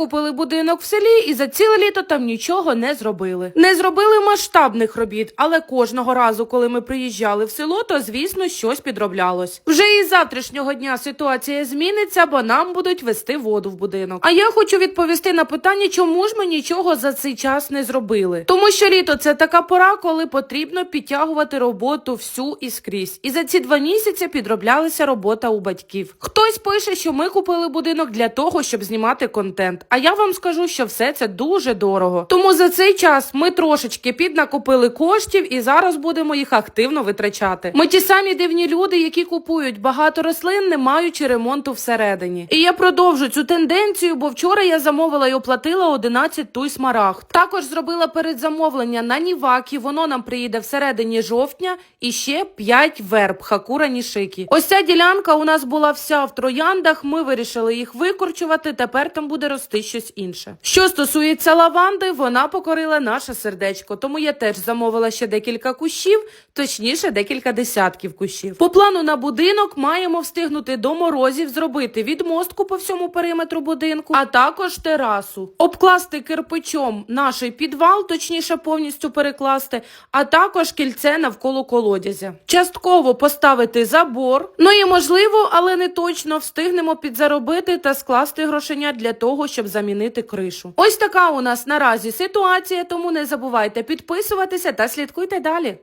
купили будинок в селі і за ціле літо там нічого не зробили. Не зробили масштабних робіт, але кожного разу, коли ми приїжджали в село, то звісно щось підроблялось. Вже із завтрашнього дня ситуація зміниться, бо нам будуть вести воду в будинок. А я хочу відповісти на питання, чому ж ми нічого за цей час не зробили. Тому що літо це така пора, коли потрібно підтягувати роботу всю і скрізь. І за ці два місяці підроблялася робота у батьків. Хтось пише, що ми купили будинок для того, щоб знімати контент. А я вам скажу, що все це дуже дорого. Тому за цей час ми трошечки піднакопили коштів і зараз будемо їх активно витрачати. Ми ті самі дивні люди, які купують багато рослин, не маючи ремонту всередині. І я продовжу цю тенденцію, бо вчора я замовила і оплатила 11 туй смарагд. Також зробила передзамовлення на Нівакі. Воно нам приїде всередині жовтня і ще 5 верб хакура нішики. Ось ця ділянка у нас була вся в трояндах. Ми вирішили їх викорчувати. Тепер там буде рости щось інше. Що стосується лаванди, вона покорила наше сердечко. Тому я теж замовила ще декілька кущів, точніше, декілька десятків кущів. По плану на будинок маємо встигнути до морозів зробити відмостку по всьому периметру будинку, а також терасу, обкласти кирпичом наш підвал, точніше повністю перекласти, а також кільце навколо колодязя. Частково поставити забор. Ну і можливо, але не точно встигнемо підзаробити та скласти грошенят для того, щоб замінити кришу. Ось така у нас наразі ситуація, тому не забувайте підписуватися та слідкуйте далі.